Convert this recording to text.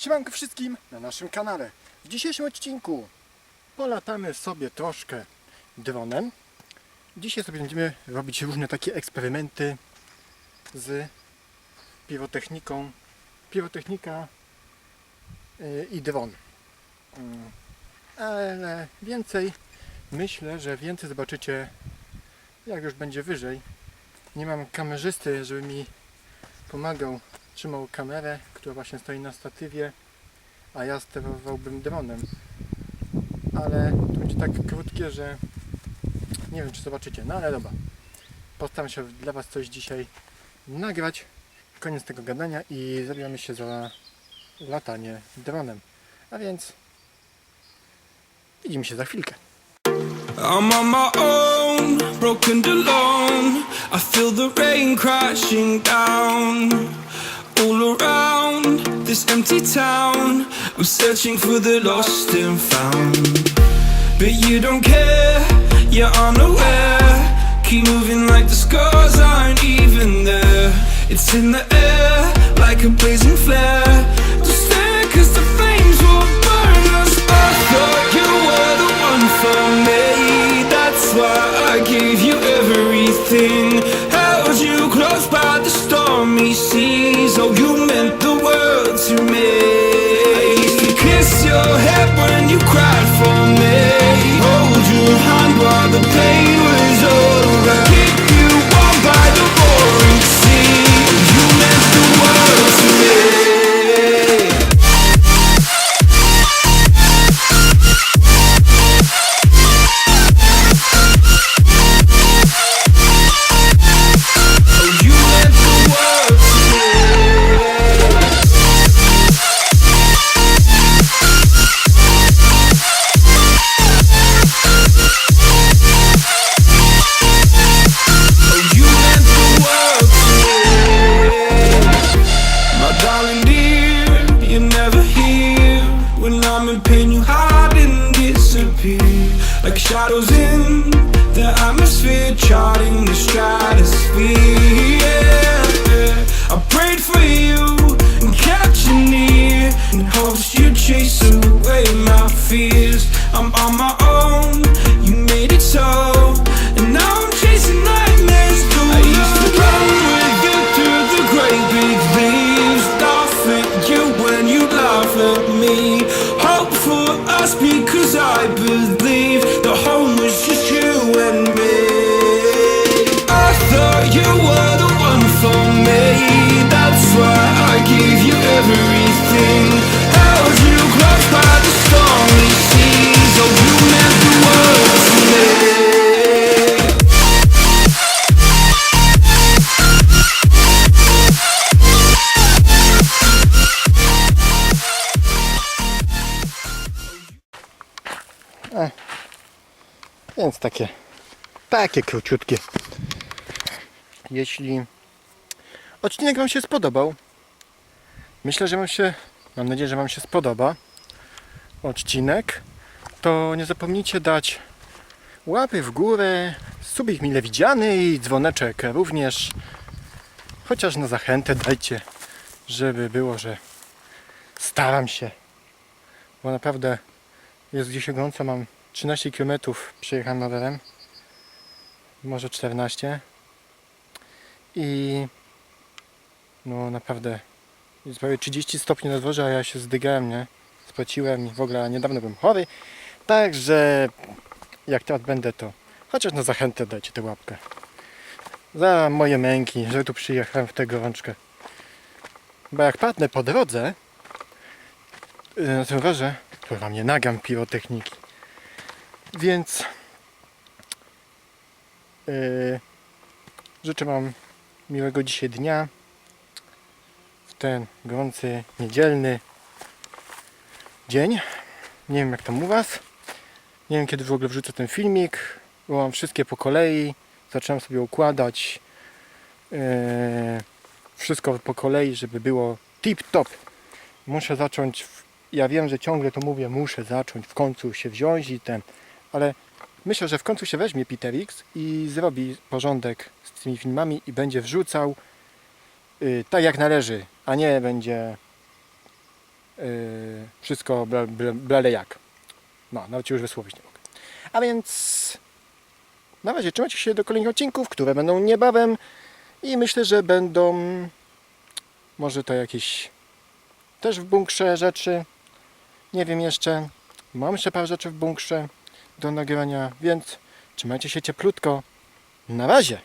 Siemanko wszystkim na naszym kanale. W dzisiejszym odcinku polatamy sobie troszkę dronem. Dzisiaj sobie będziemy robić różne takie eksperymenty z pirotechniką. Pirotechnika yy, i dron. Mm, Ale więcej, myślę, że więcej zobaczycie jak już będzie wyżej. Nie mam kamerzysty, żeby mi pomagał, trzymał kamerę, która właśnie stoi na statywie, a ja sterowałbym dronem. Ale to będzie tak krótkie, że nie wiem czy zobaczycie, no ale dobra. Postaram się dla Was coś dzisiaj nagrać. Koniec tego gadania i zabieramy się za latanie dronem. A więc widzimy się za chwilkę. I'm on my own, broken alone. I feel the rain crashing down all around this empty town. I'm searching for the lost and found. But you don't care, you're unaware. Keep moving like the scars aren't even there. It's in the air, like a blazing flare. The flames will burn us. I thought you were the one for me. That's why I gave you everything. Held you close by the stormy seas. Oh, you you cry. Atmosphere, charting the stratosphere. Yeah. I prayed for you and kept you near in hopes you'd chase away my fears. I'm on my own, you made it so. And now I'm chasing nightmares through I used to run with you through the great big leaves Laugh at you when you laugh at me Więc takie, takie króciutkie. Jeśli odcinek Wam się spodobał, myślę, że Wam się, mam nadzieję, że Wam się spodoba odcinek, to nie zapomnijcie dać łapy w górę, subik mile widziany i dzwoneczek również. Chociaż na zachętę dajcie, żeby było, że staram się. Bo naprawdę jest gdzieś gorąco, mam 13 km przejechałem rowerem. Może 14. I no naprawdę jest prawie 30 stopni na dworze, a ja się zdygałem, nie? Spłaciłem w ogóle niedawno byłem chory. Także jak teraz będę to chociaż na zachętę dajcie tę łapkę. Za moje męki, że tu przyjechałem w tę gorączkę. Bo jak padnę po drodze yy, na tym rowerze, to wam nie nagam pirotechniki. Więc yy, życzę Wam miłego dzisiaj dnia w ten gorący niedzielny dzień. Nie wiem jak tam u Was. Nie wiem kiedy w ogóle wrzucę ten filmik, bo mam wszystkie po kolei. Zacząłem sobie układać yy, wszystko po kolei, żeby było tip top. Muszę zacząć, w, ja wiem, że ciągle to mówię, muszę zacząć w końcu się wziąć i ten, ale myślę, że w końcu się weźmie Peter X i zrobi porządek z tymi filmami i będzie wrzucał y, tak jak należy, a nie będzie yy, wszystko bla, blale jak. No, nawet się już wysłowić nie mogę. A więc na razie trzymajcie się do kolejnych odcinków, które będą niebawem i myślę, że będą może to jakieś też w bunkrze rzeczy. Nie wiem jeszcze. Mam jeszcze parę rzeczy w bunkrze do nagrania, więc trzymajcie się cieplutko. Na razie.